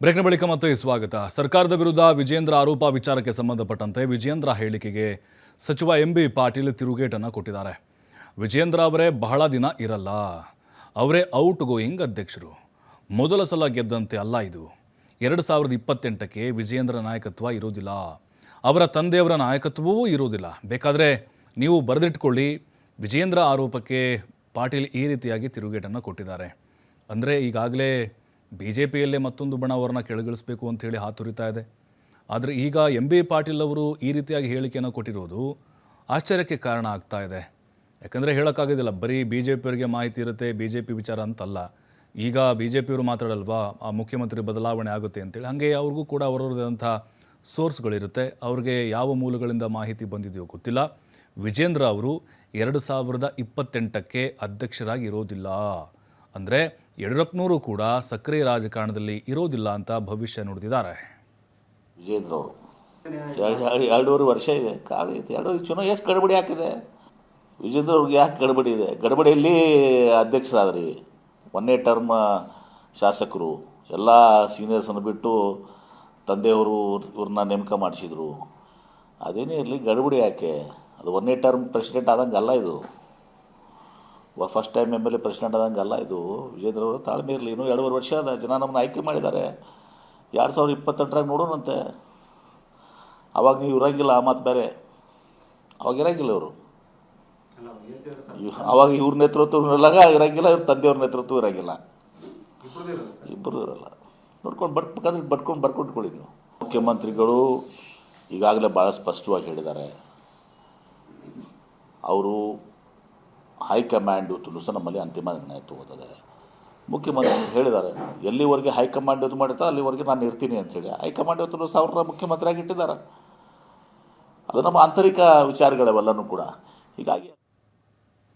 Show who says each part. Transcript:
Speaker 1: ಬ್ರೇಕ್ನ ಬಳಿಕ ಮತ್ತೆ ಸ್ವಾಗತ. ಸರ್ಕಾರದ ವಿರುದ್ಧ ವಿಜೇಂದ್ರ ಆರೋಪ ವಿಚಾರಕ್ಕೆ ಸಂಬಂಧಪಟ್ಟಂತೆ ವಿಜೇಂದ್ರ ಹೇಳಿಕೆಗೆ ಸಚಿವ ಎಂ ಬಿ ಪಾಟೀಲ್ ತಿರುಗೇಟನ್ನು ಕೊಟ್ಟಿದ್ದಾರೆ. ವಿಜೇಂದ್ರ ಅವರೇ ಬಹಳ ದಿನ ಇರಲ್ಲ. ಅವರೇ ಔಟ್ ಗೋಯಿಂಗ್ ಅಧ್ಯಕ್ಷರು. ಮೊದಲ ಸಲ ಗೆದ್ದಂತೆ ಅಲ್ಲ ಇದು. ಎರಡು ಸಾವಿರದ ಇಪ್ಪತ್ತೆಂಟಕ್ಕೆ ವಿಜೇಂದ್ರ ನಾಯಕತ್ವ ಇರೋದಿಲ್ಲ. ಅವರ ತಂದೆಯವರ ನಾಯಕತ್ವವೂ ಇರೋದಿಲ್ಲ. ಬೇಕಾದರೆ ನೀವು ಬರೆದಿಟ್ಕೊಳ್ಳಿ ವಿಜೇಂದ್ರ ಆರೋಪಕ್ಕೆ ಪಾಟೀಲ್ ಈ ರೀತಿಯಾಗಿ ತಿರುಗೇಟನ್ನು ಕೊಟ್ಟಿದ್ದಾರೆ. ಅಂದರೆ ಈಗಾಗಲೇ ಬಿ ಜೆ ಪಿಯಲ್ಲೇ ಮತ್ತೊಂದು ಬಣ ಅವರನ್ನ ಕೆಳಗಿಳಿಸಬೇಕು ಅಂತೇಳಿ ಹಾತುರಿತಾ ಇದೆ. ಆದರೆ ಈಗ ಎಂ ಬಿ ಪಾಟೀಲ್ ಅವರು ಈ ರೀತಿಯಾಗಿ ಹೇಳಿಕೆಯನ್ನು ಕೊಟ್ಟಿರೋದು ಆಶ್ಚರ್ಯಕ್ಕೆ ಕಾರಣ ಆಗ್ತಾ ಇದೆ. ಯಾಕಂದರೆ ಹೇಳೋಕ್ಕಾಗೋದಿಲ್ಲ, ಬರೀ ಬಿ ಜೆ ಪಿಯವರಿಗೆ ಮಾಹಿತಿ ಇರುತ್ತೆ ಬಿ ಜೆ ಪಿ ವಿಚಾರ ಅಂತಲ್ಲ. ಈಗ ಬಿ ಜೆ ಪಿಯವರು ಮಾತಾಡಲ್ವಾ, ಆ ಮುಖ್ಯಮಂತ್ರಿ ಬದಲಾವಣೆ ಆಗುತ್ತೆ ಅಂತೇಳಿ. ಹಾಗೆ ಅವ್ರಿಗೂ ಕೂಡ ಅವರವ್ರದಂಥ ಸೋರ್ಸ್ಗಳಿರುತ್ತೆ. ಅವ್ರಿಗೆ ಯಾವ ಮೂಲಗಳಿಂದ ಮಾಹಿತಿ ಬಂದಿದೆಯೋ ಗೊತ್ತಿಲ್ಲ. ವಿಜೇಂದ್ರ ಅವರು ಎರಡು ಸಾವಿರದ ಇಪ್ಪತ್ತೆಂಟಕ್ಕೆ ಅಧ್ಯಕ್ಷರಾಗಿ ಇರೋದಿಲ್ಲ. ಅಂದರೆ ಯಡಿಯೂರಪ್ಪನವರು ಕೂಡ ಸಕ್ರಿಯ ರಾಜಕಾರಣದಲ್ಲಿ ಇರೋದಿಲ್ಲ ಅಂತ ಭವಿಷ್ಯ ನುಡಿದಿದ್ದಾರೆ.
Speaker 2: ವಿಜೇಂದ್ರ ಎರಡೂವರೆ ವರ್ಷ ಇದೆ. ಕಾಲ ಐತೆ ಎರಡೂವರೆ ಚುನಾವಣೆ ಎಷ್ಟು ಗಡಬಡಿ ಹಾಕಿದೆ? ವಿಜೇಂದ್ರ ಅವ್ರಿಗೆ ಯಾಕೆ ಗಡಬಡಿ ಇದೆ? ಗಡಬಡಿಯಲ್ಲಿ ಅಧ್ಯಕ್ಷರಾದ್ರಿ. ಒಂದೇ ಟರ್ಮ್ ಶಾಸಕರು. ಎಲ್ಲ ಸೀನಿಯರ್ಸನ್ನು ಬಿಟ್ಟು ತಂದೆಯವರು ಇವ್ರನ್ನ ನೇಮಕ ಮಾಡಿಸಿದ್ರು. ಅದೇನೇ ಇರಲಿ, ಗಡಬಡಿ ಯಾಕೆ? ಅದು ಒಂದೇ ಟರ್ಮ್ ಪ್ರೆಸಿಡೆಂಟ್ ಆದಂಗೆ ಅಲ್ಲ ಇದು. First time M L A president ಆದಂಗಲ್ಲ ಇದು. ವಿಜೇಂದ್ರ ಅವರು ತಾಳ್ಮೆ ಇರಲಿ. ಇನ್ನೂ ಎರಡೂವರೆ ವರ್ಷ ಅದ ಜನ ನಮ್ಮನ್ನ ಆಯ್ಕೆ ಮಾಡಿದ್ದಾರೆ. ಎರಡು ಸಾವಿರದ ಇಪ್ಪತ್ತೆಂಟರಾಗ ನೋಡೋಣಂತೆ. ಅವಾಗ ನೀವು ಇರೋಂಗಿಲ್ಲ, ಆ ಮಾತು ಬೇರೆ. ಅವಾಗ ಇರಂಗಿಲ್ಲ ಇವರು. ಅವಾಗ ಇವ್ರ ನೇತೃತ್ವ ಇರಲಾಗ ಇರೋಂಗಿಲ್ಲ, ಇವ್ರ ತಂದೆಯವ್ರ ನೇತೃತ್ವ ಇರೋಂಗಿಲ್ಲ. ಇಬ್ಬರು ಇರಲ್ಲ. ನೋಡ್ಕೊಂಡು ಬರ್ಬೇಕಾದ್ರೆ ಬರ್ಕೊಂಡು ಬರ್ಕೊಂಡ್ಕೊಳ್ಳಿ ನೀವು. ಮುಖ್ಯಮಂತ್ರಿಗಳು ಈಗಾಗಲೇ ಭಾಳ ಸ್ಪಷ್ಟವಾಗಿ ಹೇಳಿದ್ದಾರೆ. ಅವರು ಹೈಕಮಾಂಡ್ ಇವತ್ತು ಸಹ ನಮ್ಮಲ್ಲಿ ಅಂತಿಮ ನಿರ್ಣಯ ತಗೋತದೆ. ಮುಖ್ಯಮಂತ್ರಿ ಹೇಳಿದ್ದಾರೆ, ಎಲ್ಲಿವರೆಗೆ ಹೈಕಮಾಂಡ್ ಇದು ಮಾಡಿರ್ತಾರೆ ಅಲ್ಲಿವರೆಗೆ ನಾನು ಇರ್ತೀನಿ ಅಂತೇಳಿ ಹೈಕಮಾಂಡ್ ಇವತ್ತು ಸಹ ಅವ್ರನ್ನ ಮುಖ್ಯಮಂತ್ರಿಯಾಗಿ ಇಟ್ಟಿದ್ದಾರೆ. ಅದು ನಮ್ಮ ಆಂತರಿಕ ವಿಚಾರಗಳವೆಲ್ಲನೂ ಕೂಡ. ಹೀಗಾಗಿ